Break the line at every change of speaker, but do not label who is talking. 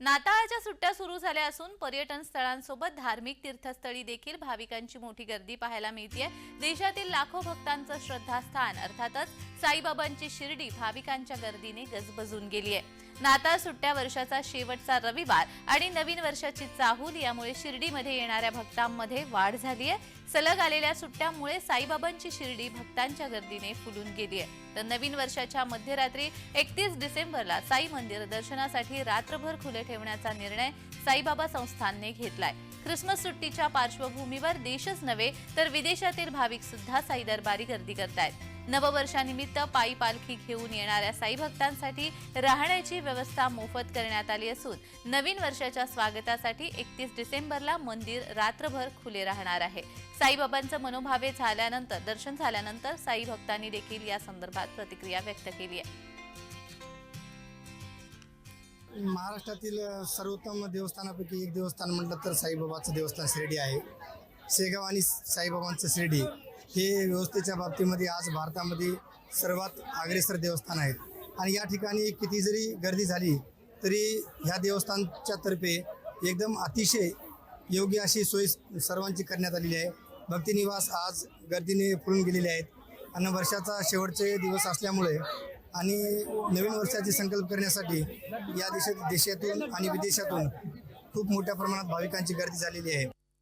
नाताळच्या सुट्ट्या सुरू झाल्या असून पर्यटन स्थळांसोबत धार्मिक तीर्थस्थळी देखील भाविकांची मोठी गर्दी पाहायला मिळते देशातील लाखो भक्तांचं श्रद्धास्थान अर्थातच साईबाबांची शिर्डी भाविकांच्या गर्दीने गजबजून गेली आहे नाताळ सुट्ट्या वर्षाचा शेवटचा रविवार आणि नवीन वर्षाची चाहूल यामुळे शिर्डीमध्ये येणाऱ्या भक्तांमध्ये वाढ झाली आहे. सलग आलेल्या सुट्ट्यामुळे साईबाबांची शिर्डी भक्तांच्या गर्दीने फुलून गेली आहे. तर नवीन वर्षाच्या मध्यरात्री एकतीस डिसेंबरला साई मंदिर दर्शनासाठी रात्रभर खुले ठेवण्याचा निर्णय साईबाबा संस्थानने घेतलाय. ख्रिसमस सुट्टीच्या पार्श्वभूमीवर देशच नव्हे तर विदेशातील भाविक सुद्धा साई दरबारी गर्दी करतायत. नववर्षानिमित्त पायी पालखी घेऊन येणाऱ्या साई भक्तांसाठी राहण्याची व्यवस्था मोफत करण्यात आली असून नवीन वर्षाच्या स्वागतासाठी एकतीस डिसेंबरला मंदिर रात्रभर खुले राहणार आहे. साईबाबांचं मनोभावे झाल्यानंतर दर्शन झाल्यानंतर साई भक्तांनी देखील या संदर्भात प्रतिक्रिया व्यक्त केली आहे.
महाराष्ट्रातील सर्वोत्तम देवस्थानापैकी एक देवस्थान म्हटलं तर साईबाबाचं देवस्थान शिर्डी आहे. शेगाव आणि साईबाबांचं शिर्डी हे व्यवस्थेच्या बाबतीमध्ये आज भारतामध्ये सर्वात अग्रेसर देवस्थान आहेत. आणि या ठिकाणी किती जरी गर्दी झाली तरी ह्या देवस्थानच्या तर्फे एकदम अतिशय योग्य अशी सोय सर्वांची करण्यात आलेली आहे. भक्तिनिवास आज गर्दीने फुलून गेलेले आहेत. आणि वर्षाचा शेवटचे दिवस असल्यामुळे आणि नवीन वर्षाची संकल्प करण्यासाठी या देशात देशातून आणि विदेशातून खूप मोठ्या प्रमाणात भाविकांची गर्दी झालेली आहे.